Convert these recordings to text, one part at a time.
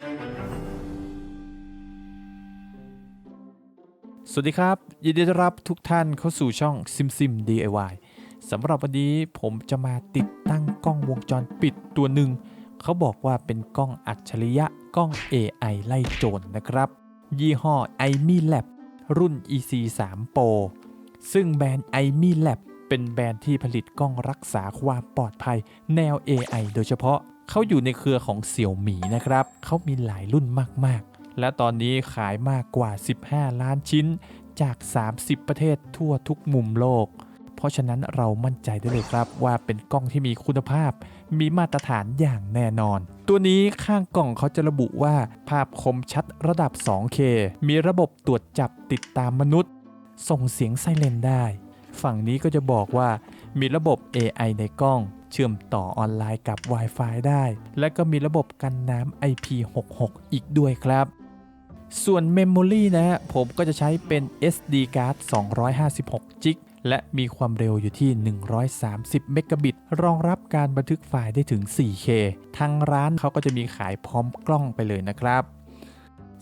สวัสดีครับ ยินดีต้อนรับทุกท่านเข้าสู่ช่อง SimSim DIY สำหรับวันนี้ผมจะมาติดตั้งกล้องวงจรปิดตัวหนึ่ง เขาบอกว่าเป็นกล้องอัจฉริยะกล้อง AI ไล่โจรนะครับ ยี่ห้อ i m i Lab รุ่น EC 3 Pro ซึ่งแบรนด์ i m i Lab เป็นแบรนด์ที่ผลิตกล้องรักษาความปลอดภัยแนว AI โดยเฉพาะ เขาอยู่ในเครือของเสี่ยวหมีนะครับ เขามีหลายรุ่นมากๆ และตอนนี้ขายมากกว่า 15 ล้านชิ้นจาก 30 ประเทศทั่วทุกมุมโลก เพราะฉะนั้นเรามั่นใจได้เลยครับว่าเป็นกล้องที่มีคุณภาพ มีมาตรฐานอย่างแน่นอน ตัวนี้ข้างกล่องเขาจะระบุว่า ภาพคมชัดระดับ 2K มีระบบตรวจจับติดตามมนุษย์ ส่งเสียงไซเรนได้ ฝั่งนี้ก็จะบอกว่ามีระบบ AI ในกล้อง เชื่อมต่อออนไลน์กับ Wi-Fi ได้ และก็มีระบบกันน้ำ IP66 อีกด้วยครับ ส่วน Memory นะฮะผมก็จะใช้เป็น SD card 256จิกและมีความเร็วอยู่ที่ 130 เมกะบิต รองรับการบันทึกไฟล์ได้ถึง 4K ทางร้านเขาก็จะมีขายพร้อมกล้องไปเลยนะครับ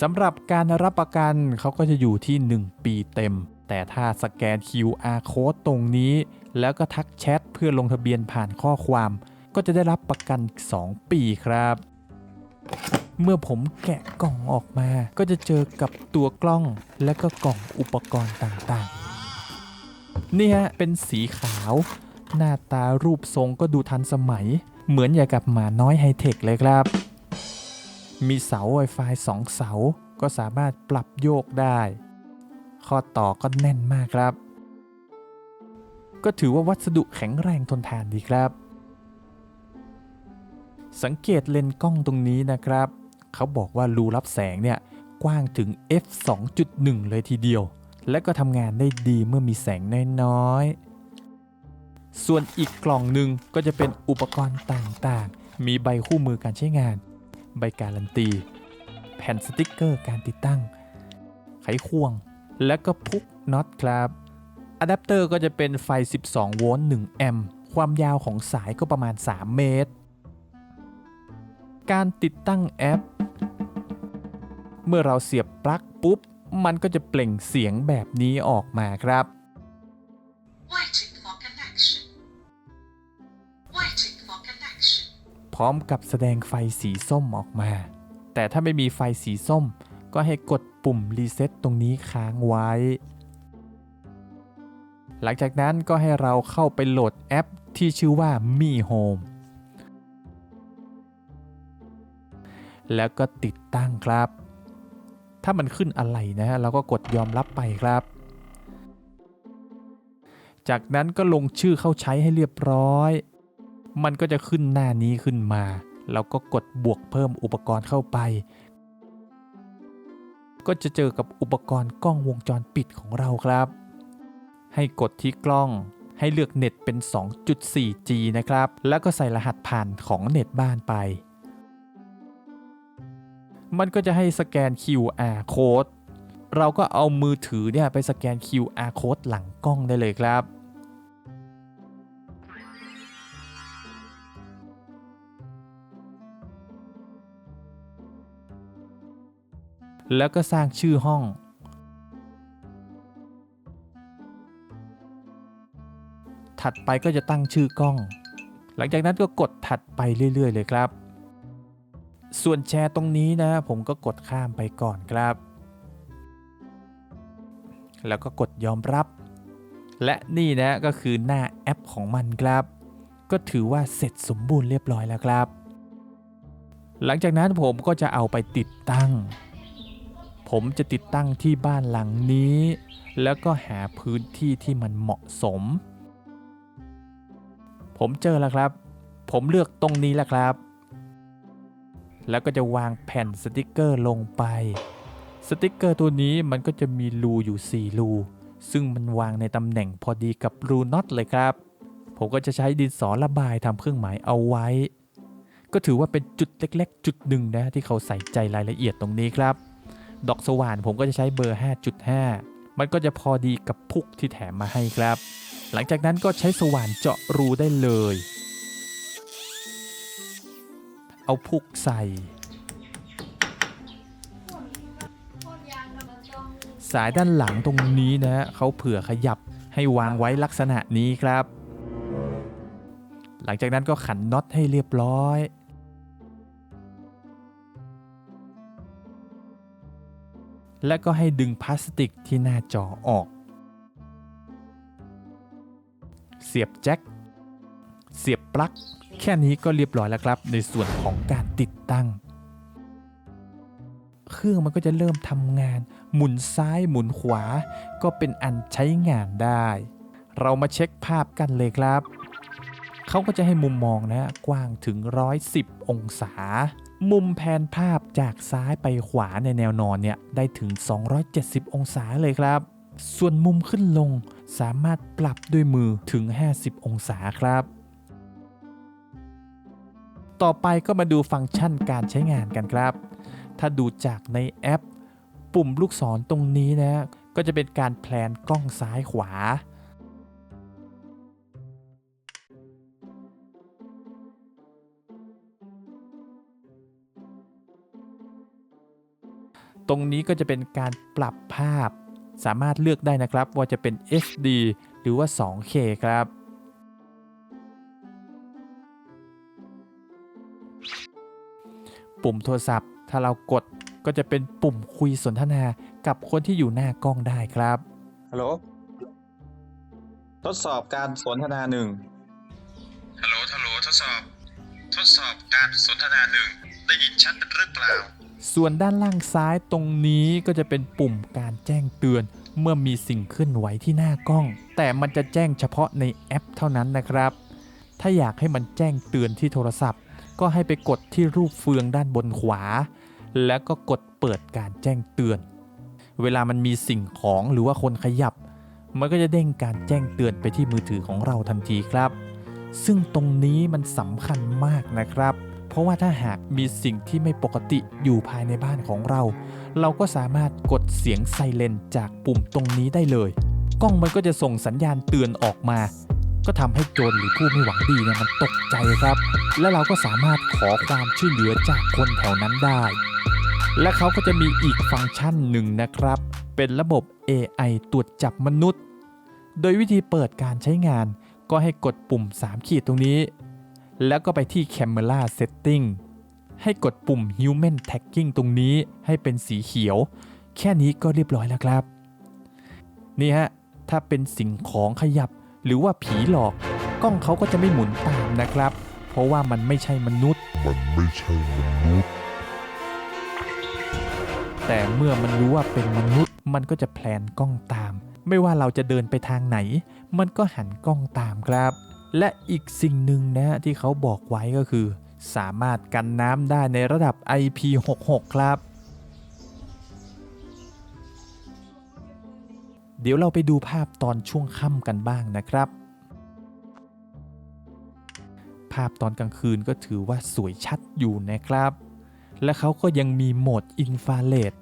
สำหรับการรับประกันเขาก็จะอยู่ที่ 1 ปีเต็ม แต่ถ้าสแกน QR code ตรงนี้ แล้วก็ทักแชทเพื่อลงทะเบียนผ่านข้อความ ก็จะได้รับประกัน 2 ปีครับ เมื่อผมแกะกล่องออกมา ก็จะเจอกับตัวกล้องและก็กล่องอุปกรณ์ต่างๆ นี่ฮะเป็นสีขาว หน้าตารูปทรงก็ดูทันสมัย เหมือนอย่างกับหมาน้อยไฮเทคเลยครับ มีเสา Wi-Fi 2 เสาก็สามารถปรับโยกได้ ข้อต่อก็แน่นมากครับ ก็ถือว่าวัสดุแข็งแรงทนทานดีครับ สังเกตเลนส์กล้องตรงนี้นะครับ เขาบอกว่ารูรับแสงเนี่ยกว้างถึง f 2.1 เลยทีเดียว และก็ทำงานได้ดีเมื่อมีแสงน้อยๆ ส่วนอีกกล่องหนึ่งก็จะเป็นอุปกรณ์ต่างๆ มีใบคู่มือการใช้งาน ใบการันตี แผ่นสติกเกอร์การติดตั้ง ไขควง และก็พุกน็อตครับอะแดปเตอร์ก็จะเป็นไฟ 12 โวลต์ 1 แอมป์ ความยาวของสายก็ประมาณ 3 เมตร การติดตั้งแอป เมื่อเราเสียบปลั๊กปุ๊บ มันก็จะเปล่งเสียงแบบนี้ออกมาครับ Waiting for connection. Waiting for connection. พร้อมกับแสดงไฟสีส้มออกมา แต่ถ้าไม่มีไฟสีส้ม ก็ให้กดปุ่มรีเซ็ตตรงนี้ค้างไว้ หลังจากนั้นก็ให้เราเข้าไปโหลดแอปที่ชื่อว่า Mi Home แล้วก็ติดตั้งครับ ถ้ามันขึ้นอะไรนะฮะเราก็กดยอมรับไปครับ จากนั้นก็ลงชื่อเข้าใช้ให้เรียบร้อย มันก็จะขึ้นหน้านี้ขึ้นมา แล้วก็กดบวกเพิ่มอุปกรณ์เข้าไป ก็จะเจอกับอุปกรณ์กล้องวงจรปิดของเราครับ ให้กดที่กล้องให้เลือกเน็ตเป็น 2.4G นะครับ แล้วก็ใส่รหัสผ่านของเน็ตบ้านไป มันก็จะให้สแกน QR code เราก็เอามือถือเนี่ยไปสแกน QR code หลังกล้องได้เลยครับ แล้วก็สร้างชื่อห้อง ถัดไปก็จะตั้งชื่อกล้อง หลังจากนั้นก็กดถัดไปเรื่อย ๆ เลยครับ ส่วนแชร์ตรงนี้นะ ผมก็กดข้ามไปก่อนครับ แล้วก็กดยอมรับ และนี่นะก็คือหน้าแอปของมันครับ ก็ถือว่าเสร็จสมบูรณ์เรียบร้อยแล้วครับ หลังจากนั้นผมก็จะเอาไปติดตั้ง ผมจะติดตั้งที่บ้านหลังนี้ แล้วก็หาพื้นที่ที่มันเหมาะสม ผมเจอแล้วครับ ผมเลือกตรงนี้แล้วครับ แล้วก็จะวางแผ่นสติกเกอร์ลงไป สติกเกอร์ตัวนี้มันก็จะมีรูอยู่ 4 รู ซึ่งมันวางในตำแหน่งพอดีกับรูน็อตเลยครับ ผมก็จะใช้ดินสอระบายทำเครื่องหมายเอาไว้ ก็ถือว่าเป็นจุดเล็ก ๆ จุดหนึ่งนะที่เขาใส่ใจรายละเอียดตรงนี้ครับ ดอกสว่านผมก็จะใช้เบอร์ 5.5 มันก็จะพอดีกับพุกที่แถมมาให้ครับ หลังจากนั้นก็ใช้สว่านเจาะรูได้เลย เอาพุกใส่ สายด้านหลังตรงนี้นะฮะเขาเผื่อขยับให้วางไว้ลักษณะนี้ครับ หลังจากนั้นก็ขันน็อตให้เรียบร้อย และก็ให้ดึงพลาสติกที่หน้าจอออก เสียบแจ็ค เสียบปลั๊ก แค่นี้ก็เรียบร้อยแล้วครับ ในส่วนของการติดตั้ง เครื่องมันก็จะเริ่มทำงาน หมุนซ้ายหมุนขวา ก็เป็นอันใช้งานได้ เรามาเช็คภาพกันเลยครับ เขาก็จะให้มุมมองนะกว้างถึง 110 องศา มุมแผนภาพจากซ้ายไปขวาในแนวนอนเนี่ยได้ถึง 270 องศาเลยครับ ส่วนมุมขึ้นลงสามารถปรับด้วยมือถึง 50 องศาครับ ต่อไปก็มาดูฟังก์ชันการใช้งานกันครับ ถ้าดูจากในแอป ปุ่มลูกศรตรงนี้นะ ก็จะเป็นการแพลนกล้องซ้ายขวา ตรงนี้ก็จะเป็นการปรับภาพ สามารถเลือกได้นะครับว่าจะเป็น HD หรือว่า 2K ครับปุ่มโทรศัพท์ ถ้าเรากดก็จะเป็นปุ่มคุยสนทนากับคนที่อยู่หน้ากล้องได้ครับ ฮัลโหล ทดสอบการสนทนาหนึ่ง ฮัลโหล ฮัลโหล ทดสอบ ทดสอบการสนทนาหนึ่ง ได้ยินชัดหรือเปล่า ส่วนด้านล่างซ้ายตรงนี้ก็จะเป็นปุ่มการแจ้งเตือน เมื่อมีสิ่งเคลื่อนไหวที่หน้ากล้อง แต่มันจะแจ้งเฉพาะในแอปเท่านั้นนะครับ ถ้าอยากให้มันแจ้งเตือนที่โทรศัพท์ ก็ให้ไปกดที่รูปเฟืองด้านบนขวา แล้วก็กดเปิดการแจ้งเตือน เวลามันมีสิ่งของหรือว่าคนขยับ มันก็จะเด้งการแจ้งเตือนไปที่มือถือของเราทันทีครับ ซึ่งตรงนี้มันสำคัญมากนะครับ ราะว่าถ้าหากมีสิ่งที่ไม่ปกติอยู่ภายในบ้านของเรา เราก็สามารถกดเสียงไซเรนจากปุ่มตรงนี้ได้เลย กล้องมันก็จะส่งสัญญาณเตือนออกมา ก็ทำให้โจรหรือผู้ไม่หวังดีเนี่ยมันตกใจครับ และเราก็สามารถขอความช่วยเหลือจากคนแถวนั้นได้ และเขาก็จะมีอีกฟังก์ชันหนึ่งนะครับ เป็นระบบ AI ตรวจจับมนุษย์ โดยวิธีเปิดการใช้งานก็ให้กดปุ่ม 3 ขีดตรงนี้ แล้วก็ไปที่ Camera Setting ให้กดปุ่ม Human Tagging ตรงนี้ให้เป็นสีเขียว แค่นี้ก็เรียบร้อยแล้วครับ นี่ฮะ ถ้าเป็นสิ่งของขยับหรือว่าผีหลอก กล้องเขาก็จะไม่หมุนตามนะครับ เพราะว่ามันไม่ใช่มนุษย์ มันไม่ใช่มนุษย์ แต่เมื่อมันรู้ว่าเป็นมนุษย์ มันก็จะแพลนกล้องตาม ไม่ว่าเราจะเดินไปทางไหน มันก็หันกล้องตามครับ และอีกสิ่งหนึ่งนะที่เขาบอกไว้ก็คือ สามารถกันน้ำได้ในระดับ IP66 ครับ เดี๋ยวเราไปดูภาพตอนช่วงค่ำกันบ้างนะครับ ภาพตอนกลางคืนก็ถือว่าสวยชัดอยู่นะครับ และเขาก็ยังมีโหมดอินฟราเรด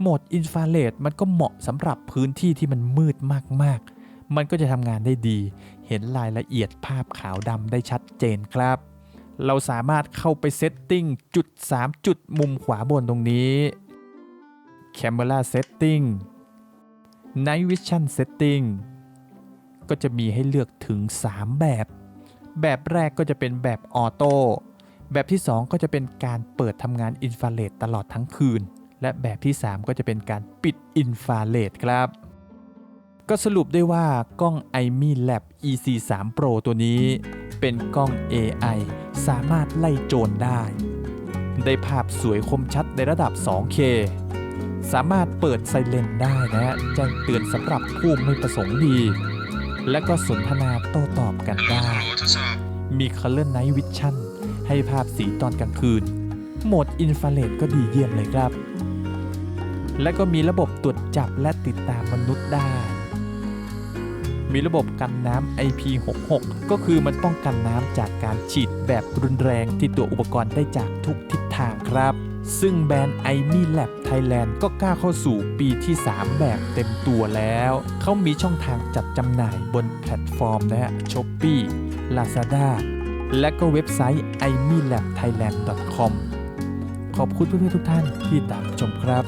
โหมดอินฟราเรดมันก็เหมาะสำหรับพื้นที่ที่มันมืดมากๆ มันก็จะทำงานได้ดี เห็นรายละเอียดภาพขาวดำได้ชัดเจนครับ เราสามารถเข้าไปเซตติ้งจุด 3 จุดมุมขวาบนตรงนี้ Camera Setting Night Vision Setting ก็จะมีให้เลือกถึง 3 แบบ แบบแรกก็จะเป็นแบบออโต้แบบที่ 2 ก็จะเป็นการเปิดทำงานอินฟราเรดตลอดทั้งคืน และแบบที่ 3 ก็จะเป็นการปิดอินฟราเรดครับ ก็สรุปได้ว่ากล้อง iMi Lab EC3 Pro ตัวนี้เป็นกล้อง AI สามารถไล่โจรได้ ได้ภาพสวยคมชัดในระดับ 2K สามารถเปิดไซเรนได้นะฮะแจ้งเตือนสำหรับผู้ไม่ประสงค์ดี และก็สนทนาโต้ตอบกันได้ มี Color Night Vision ให้ภาพสีตอนกลางคืน โหมดอินฟราเรดก็ดีเยี่ยมเลยครับ และก็มีระบบตรวจจับและติดตามมนุษย์ได้ มีระบบกันน้ำ IP66 ก็คือมันป้องกันน้ำจากการฉีดแบบรุนแรงที่ตัวอุปกรณ์ได้จากทุกทิศทางครับซึ่งแบรนด์ iMi Lab Thailand ก็กล้าเข้าสู่ปีที่ 3 แบบเต็มตัวแล้ว เขามีช่องทางจัดจำหน่ายบนแพลตฟอร์มนะฮะ Shopee Lazada และก็เว็บไซต์ imilabthailand.com ขอบคุณเพื่อนๆทุกท่านที่ตามชมครับ